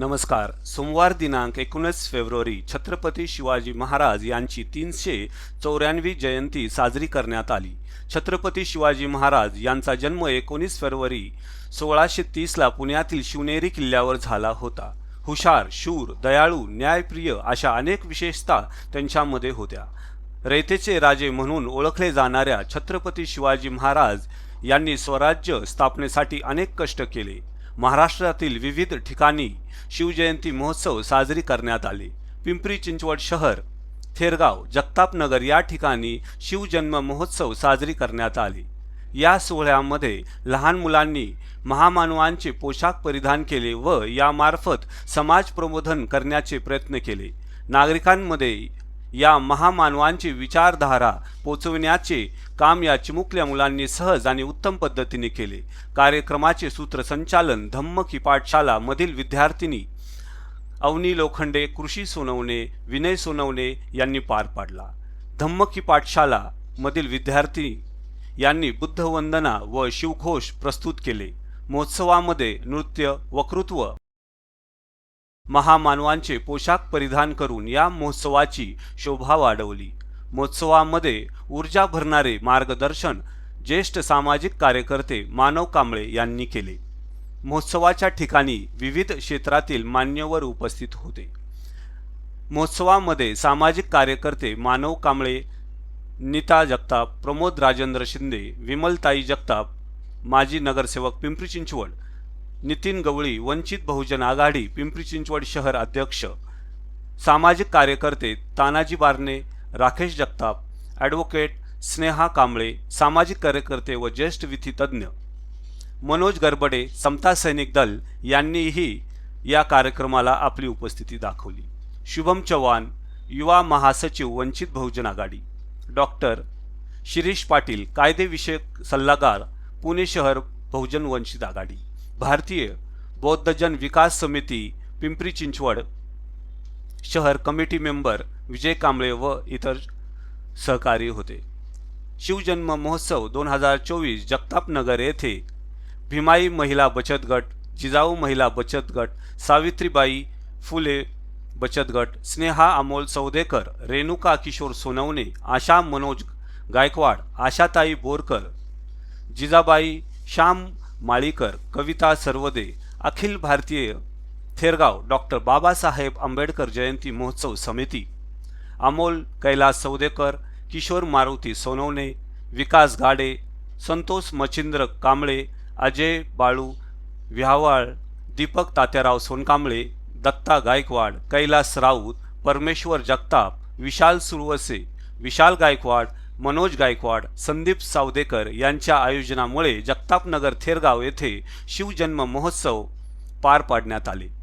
नमस्कार. सोमवार दिनांक एकोणीस फेब्रुवारी छत्रपती शिवाजी महाराज यांची तीनशे चौऱ्याण्णवी जयंती साजरी करण्यात आली. छत्रपती शिवाजी महाराज यांचा जन्म एकोणीस फेब्रुवारी सोळाशे तीसला पुण्यातील शिवनेरी किल्ल्यावर झाला होता. हुशार शूर दयाळू न्यायप्रिय अशा अनेक विशेषता त्यांच्यामध्ये होत्या. रयतेचे राजे म्हणून ओळखले जाणाऱ्या छत्रपती शिवाजी महाराज यांनी स्वराज्य स्थापनेसाठी अनेक कष्ट केले. महाराष्ट्रातील विविध ठिकाणी शिवजयंती महोत्सव साजरी करण्यात आले. पिंपरी चिंचवड शहर थेरगाव जगतापनगर या ठिकाणी शिवजन्म महोत्सव साजरी करण्यात आले. या सोहळ्यामध्ये लहान मुलांनी महामानवांचे पोशाख परिधान केले व यामार्फत समाज प्रबोधन करण्याचे प्रयत्न केले. नागरिकांमध्ये या महामानवांची विचारधारा पोचविण्याचे काम या चिमुकल्या मुलांनी सहज आणि उत्तम पद्धतीने केले. कार्यक्रमाचे सूत्रसंचालन धम्मकी पाठशाला मधील विद्यार्थिनी अवनी लोखंडे कृषी सोनवणे विनय सोनवणे यांनी पार पाडला. धम्मकी पाठशाला मधील विद्यार्थी यांनी बुद्धवंदना व शिवघोष प्रस्तुत केले. महोत्सवामध्ये नृत्य वक्तृत्व महामानवांचे पोशाख परिधान करून या महोत्सवाची शोभा वाढवली. महोत्सवामध्ये ऊर्जा भरणारे मार्गदर्शन ज्येष्ठ सामाजिक कार्यकर्ते मानव कांबळे यांनी केले. महोत्सवाच्या ठिकाणी विविध क्षेत्रातील मान्यवर उपस्थित होते. महोत्सवामध्ये सामाजिक कार्यकर्ते मानव कांबळे नीता जगताप प्रमोद राजेंद्र शिंदे विमलताई जगताप माजी नगरसेवक पिंपरी चिंचवड नितीन गवळी वंचित बहुजन आघाडी पिंपरी चिंचवड शहर अध्यक्ष. सामाजिक कार्यकर्ते तानाजी बारणे राकेश जगताप ॲडव्होकेट स्नेहा कांबळे सामाजिक कार्यकर्ते व ज्येष्ठ विधितज्ञ. मनोज गरबडे समता सैनिक दल यांनीही या कार्यक्रमाला आपली उपस्थिती दाखवली. शुभम चव्हाण युवा महासचिव वंचित बहुजन आघाडी. डॉक्टर शिरीष पाटील कायदेविषयक सल्लागार पुणे शहर बहुजन वंचित आघाडी. भारतीय बौद्धजन विकास समिती पिंपरी चिंचवड शहर कमिटी मेंबर विजय कांबळे व इतर सहकारी होते. शिवजन्म महोत्सव दोन हजार चोवीस जगतापनगर येथे भीमाई महिला बचत गट जिजाऊ महिला बचत गट सावित्रीबाई फुले बचत गट स्नेहा अमोल सौदेकर रेणुका किशोर सोनवणे आशा मनोज गायकवाड आशाताई बोरकर जिजाबाई श्याम माळीकर कविता सर्वदे अखिल भारतीय थेरगाव डॉक्टर बाबासाहेब आंबेडकर जयंती महोत्सव समिती अमोल कैलास सौदेकर किशोर मारुती सोनवणे विकास गाडे संतोष मच्छिंद्र कांबळे अजय बाळू व्यावाळ दीपक तात्याराव सोनकांबळे दत्ता गायकवाड कैलास राऊत परमेश्वर जगताप विशाल सुरवसे विशाल गायकवाड मनोज गायकवाड संदीप सावदेकर यांच्या आयोजनामुळे जगतापनगर थेरगाव येथे शिवजन्म महोत्सव पार पाडण्यात आले.